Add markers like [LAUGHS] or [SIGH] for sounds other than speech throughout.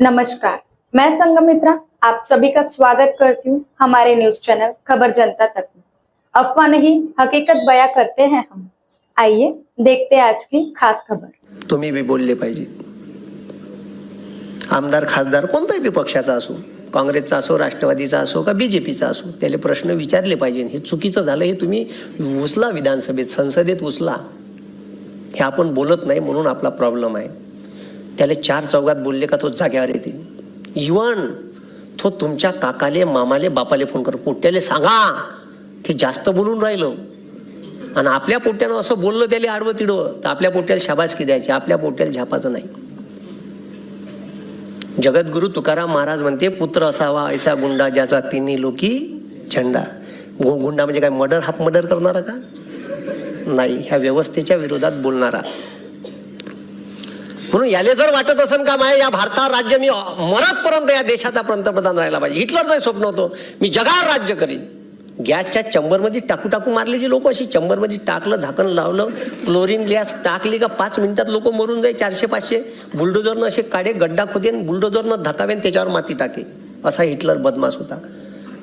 नमस्कार. मैं संगमित्रा आप सभी का स्वागत करती हूँ हमारे न्यूज चैनल खबर जनता तक में। अफवाह नहीं हकीकत बया करते हैं हम। आइए देखते हैं आज की खास खबर। तुम्ही बी बोलले पाहिजे। आमदार खासदार कोणताही बी पक्षाचा असो काँग्रेसचा असो राष्ट्रवादीचा असो का बीजेपीचा असो त्याला प्रश्न विचारले पाहिजे. हे चुकीचं झालं हे तुम्ही उचला विधानसभेत संसदेत उचला. हे आपण बोलत नाही म्हणून आपला प्रॉब्लेम आहे. त्याला चार चौघात बोलले का तो जाग्यावर येते. इवन तो तुमच्या काकाले मामाले बापाले फोन कर पोट्याले सांगा ते जास्त बोलून राहिलं. आणि आपल्या पोट्यानं असं बोललं त्याला आडवं तिडवं तर आपल्या पोट्याला शाबासकी द्यायची आपल्या पोट्याला झापाचं नाही. जगद्गुरु तुकाराम महाराज म्हणते पुत्र असावा ऐसा गुंडा ज्याचा तिन्ही लोकी झेंडा. गो गुंडा म्हणजे काय मर्डर हाफ मर्डर करणारा का? नाही ह्या व्यवस्थेच्या विरोधात बोलणारा. म्हणून याले जर वाटत असेल का माय या भारतात राज्य मी मरतपर्यंत या देशाचा पंतप्रधान राहिला पाहिजे. हिटलरचं स्वप्न होतं मी जगावर राज्य करीन. गॅसच्या चंबरमध्ये टाकू टाकू मारले जे लोक अशी चंबरमध्ये टाकलं झाकण लावलं क्लोरीन गॅस टाकली का पाच मिनिटात लोक मरून जाईल चारशे पाचशे. बुलडोजरनं असे काढे गड्डा खोदेन बुलडोजरनं धकावेन त्याच्यावर माती टाके असा हिटलर बदमाश होता.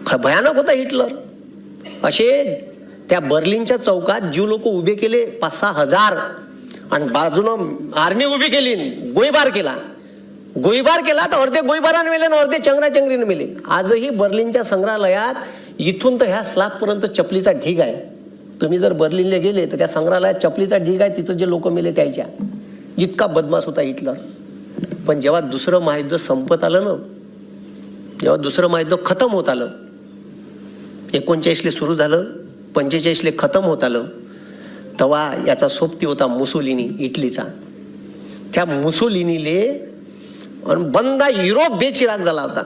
ख- भयानक होता हिटलर. असे त्या बर्लिनच्या चौकात जीव लोक उभे केले पाच सहा हजार आणि बाजूनं आर्मी उभी केली गोळीबार केला. गोळीबार केला तर अर्धे गोळीबारानं मेले आणि अर्धे चंगराचंगरीने मेले. आजही बर्लिनच्या संग्रहालयात इथून तर ह्या स्लॅबपर्यंत चपलीचा ढीग आहे. तुम्ही जर बर्लिनला गेले तर त्या संग्रहालयात चपलीचा ढीग आहे तिथं जे लोक मेले त्याच्या. इतका बदमाश होता हिटलर. पण जेव्हा दुसरं महायुद्ध संपत आलं ना जेव्हा दुसरं महायुद्ध खतम होत आलं एकोणचाळीसले सुरू झालं पंचेचाळीसले खतम होत आलं तवा याचा सोबती होता मुसोलिनी इटलीचा. त्या मुसोलिनीले अन बंदा युरोप बेचिराग झाला होता.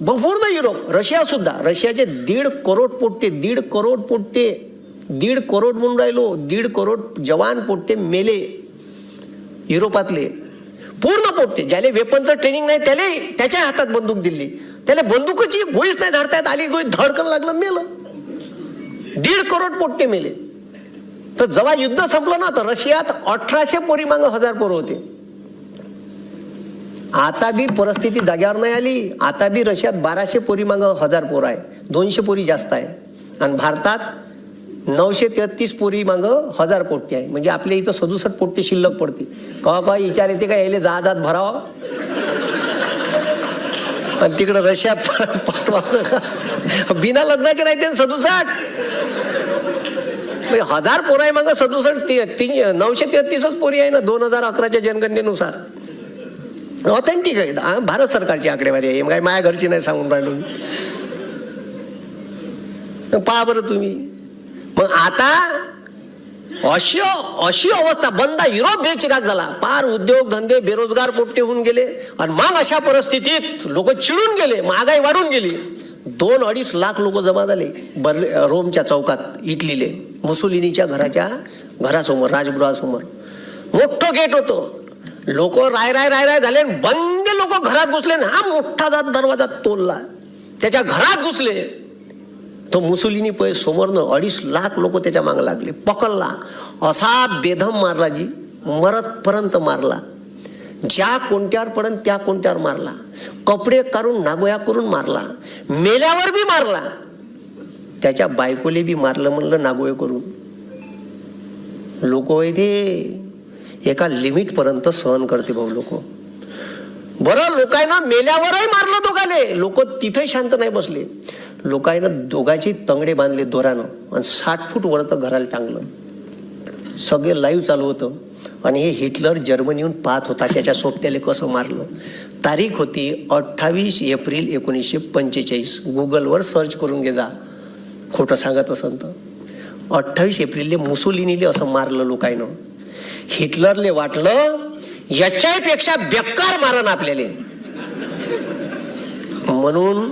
पूर्ण युरोप. रशिया सुद्धा. रशियाचे दीड करोड पोट्टे दीड करोड पोट्टे दीड करोड म्हणून राहिलो दीड करोड जवान पोट्टे मेले युरोपातले. पूर्ण पोट्टे. ज्याला वेपनचं ट्रेनिंग नाही त्याला त्याच्या हातात बंदूक दिली. त्याला बंदुकाची गोळीच नाही झाडता येत आली गोळी धडकन लागलं मेलं. दीड करोड पोट्टे मेले. तर जेव्हा युद्ध संपलं ना तर रशियात अठराशे पोरी मागं हजार पोरं होते. आता बी परिस्थिती जाग्यावर नाही आली. आता बी रशियात बाराशे पोरी मागं हजार पोरं आहे. दोनशे पोरी जास्त आहे. आणि भारतात नऊशे तेहतीस पोरी मागं हजार पोट्टी आहे. म्हणजे आपल्या इथं सदुसष्ट पोट्टी शिल्लक पडते. कवा कवा विचार येते का यायले जहाजात भरावं? आणि तिकडं रशियात [LAUGHS] पाठवा. बिना लग्नाचे नाही ते सदुसष्ट. हजार पोरं आहे मग सदुसष्ट ते तीन नऊशे तेहतीसच पोरी आहे ना दोन हजार अकराच्या जनगणनेनुसार. ऑथेंटिक आहे भारत सरकारची आकडेवारी आहे. काय माझ्या घरची नाही सांगून राहिलो पहा बरं तुम्ही. मग आता अशी अशी अवस्था बंदा युरोप बेचिराग झाला. पार उद्योग धंदे बेरोजगार पोट्टे होऊन गेले. आणि मग अशा परिस्थितीत लोक चिडून गेले महागाई वाढून गेली. दोन अडीच लाख लोक जमा झाले. बर रोमच्या चौकात इटलीले मुसोलिनीच्या घराच्या घरासमोर राजगृहासमोर. मोठं गेट होतं. लोक राय राय राय राय झाले बंद लोक घरात घुसले आणि हा मोठा जात दरवाजा तोडला. त्याच्या घरात घुसले. तो मुसोलिनी पै समोरनं अडीच लाख लोक त्याच्यामागे लागले. पकडला. असा बेधम मारला जी मरतपर्यंत मारला. ज्या कोणत्यावर पडन त्या कोणत्यावर मारला. कपडे काढून नागोया करून मारला. मेल्यावर बी मारला. त्याच्या बायकोले बी मारलं म्हणलं नागोय करून. लोक ते. एका लिमिटपर्यंत सहन करते भाऊ लोक. बरं लोकांना मेल्यावरही मारलं दोघाले. लोक तिथे शांत नाही बसले. लोकांना दोघांची तंगडे बांधले दोरानं. आणि साठ फूट वर तर घराला टांगलं. सगळे लाईव्ह चालू होतं. आणि हे हिटलर जर्मनीहून पाहत होता त्याच्या सोबत्याला कसं मारलं? तारीख होती अठ्ठावीस एप्रिल एकोणीसशे पंचेचाळीस. गुगलवर सर्च करून घे जा. खोटं सांगत असेल तर. अठ्ठावीस एप्रिलले मुसोलिनीले असं मारलं लोकायनं. हिटलरले वाटलं याच्यापेक्षा बेकार मारण आपल्याला. म्हणून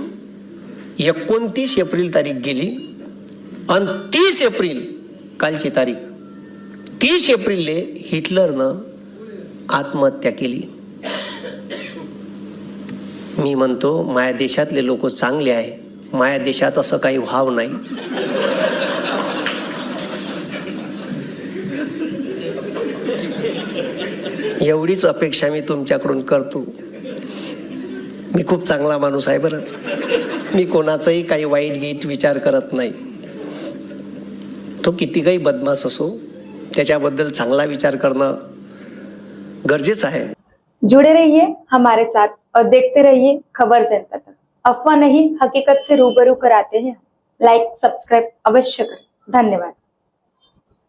एकोणतीस एप्रिल तारीख गेली आणि तीस एप्रिल कालची तारीख. तीस एप्रिलले हिटलरनं आत्महत्या केली. मी म्हणतो माया देशातले लोक चांगले आहे. माया देशात असं काही व्हाव नाही. एवढीच अपेक्षा मी तुमच्याकडून करतो. मी खूप चांगला माणूस आहे बरं. मी कोणाचाही काही वाईट गीत विचार करत नाही. तो किती काही बदमाश असो त्याच्याबद्दल चांगला विचार करणं गरजेचं आहे. जुड़े रहिए हमारे साथ और देखते रहिए खबर जनता तक. अफवाह नहीं हकीकत से रूबरू कराते हैं लाइक सब्सक्राइब अवश्य करें. धन्यवाद.